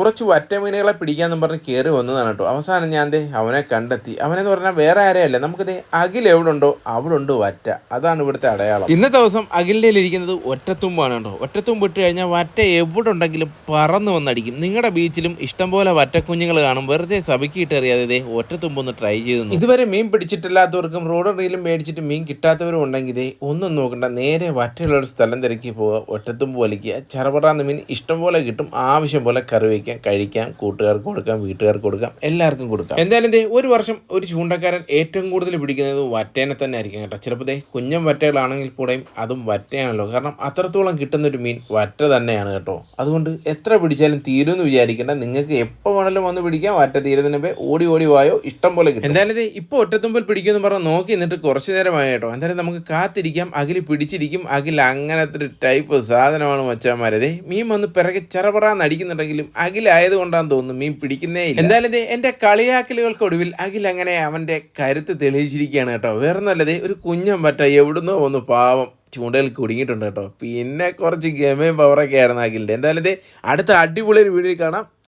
കുറച്ച് വറ്റമീനുകളെ പിടിക്കാന്നും പറഞ്ഞ് കയറി വന്നതാണ് കേട്ടോ അവസാനം ഞാൻ ദേ അവനെ കണ്ടെത്തി. അവനെന്ന് പറഞ്ഞാൽ വേറെ ആരെയല്ല. നമുക്ക് ദേ അഖിൽ എവിടെ ഉണ്ടോ അവിടെ ഉണ്ട് വറ്റ. അതാണ് ഇവിടുത്തെ അടയാളം. ഇന്നത്തെ ദിവസം അഖിലിന്റെ ഇരിക്കുന്നത് ഒറ്റത്തുമ്പാണ് കേട്ടോ ഒറ്റത്തുമ്പ് ഇട്ട് കഴിഞ്ഞാൽ വറ്റ എവിടെ ഉണ്ടെങ്കിലും പറന്ന് വന്നടിക്കും. നിങ്ങളുടെ ബീച്ചിലും ഇഷ്ടംപോലെ വറ്റക്കുഞ്ഞുങ്ങൾ കാണും. വെറുതെ ദേ ഒറ്റത്തുമ്പൊന്ന് ട്രൈ ചെയ്തു ഇതുവരെ മീൻ പിടിച്ചിട്ടില്ലാത്തവർക്കും റോഡ് റീലും മേടിച്ചിട്ട് മീൻ കിട്ടാത്തവരും ഉണ്ടെങ്കിൽ ഒന്നും നോക്കണ്ട. നേരെ വറ്റയുള്ള ഒരു സ്ഥലം തിരക്കി പോവുക. ഒറ്റത്തുമ്പ് വലിക്കുക. ചെറുപറാന്ന് മീൻ ഇഷ്ടംപോലെ കിട്ടും. ആവശ്യം പോലെ കറി വയ്ക്കാം കഴിക്കാം കൂട്ടുകാർക്ക് കൊടുക്കാം വീട്ടുകാർക്ക് കൊടുക്കാം എല്ലാവർക്കും കൊടുക്കാം. എന്തായാലും ദേ ഒരു വർഷം ഒരു ചൂണ്ടക്കാരൻ ഏറ്റവും കൂടുതൽ പിടിക്കുന്നത് വറ്റേനെ തന്നെ ആയിരിക്കും കേട്ടോ. ചിലപ്പോൾ ദേ കുഞ്ഞൻ വറ്റകളാണെങ്കിൽ കൂടെയും അതും വറ്റയാണല്ലോ. കാരണം അത്രത്തോളം കിട്ടുന്ന ഒരു മീൻ വറ്റ തന്നെയാണ് കേട്ടോ. അതുകൊണ്ട് എത്ര പിടിച്ചാലും തീരുമെന്ന് വിചാരിക്കേണ്ട. നിങ്ങൾക്ക് എപ്പോൾ വേണമെങ്കിലും വന്ന് പിടിക്കാം. വറ്റ തീരുന്നതിന് ഓടി ഓടി വായോ ഇഷ്ടം പോലെ കിട്ടും. എന്തായാലും ദേ ഇപ്പോൾ ഒറ്റത്തുമ്പിൽ പിടിക്കുമെന്ന് പറഞ്ഞാൽ നോക്കി നിന്നിട്ട് കുറച്ച് നേരമായി കേട്ടോ. എന്തായാലും നമുക്ക് കാത്തിരിക്കാം. അകിൽ പിടിച്ചിരിക്കും. അകിൽ അങ്ങനത്തെ ഒരു ടൈപ്പ് സാധനമാണ് ദേ മീൻ വന്ന് പിറകെ ചെറപറാന്ന് അടിക്കുന്നുണ്ടെങ്കിലും അഖിലായത് കൊണ്ടാന്ന് തോന്നുന്നു മീൻ പിടിക്കുന്നേ ഇല്ല. എന്തായാലും എന്റെ കളിയാക്കലുകൾക്ക് കളിയാക്കലുകൾക്കൊടുവിൽ അഖിൽ അങ്ങനെ അവന്റെ കരുത്ത് തെളിയിച്ചിരിക്കുകയാണ് കേട്ടോ. വേറെ നല്ലതേ ഒരു കുഞ്ഞൻ പറ്റ എവിടുന്നോ ഒന്ന് പാവം ചൂണ്ടയിൽ കുടുങ്ങിയിട്ടുണ്ട് കേട്ടോ. പിന്നെ കുറച്ച് ഗമയും പവറൊക്കെ ആയിരുന്നു അഖിലിന്റെ. എന്തായാലും അടുത്ത അടിപൊളി ഒരു വീഡിയോ കാണാം.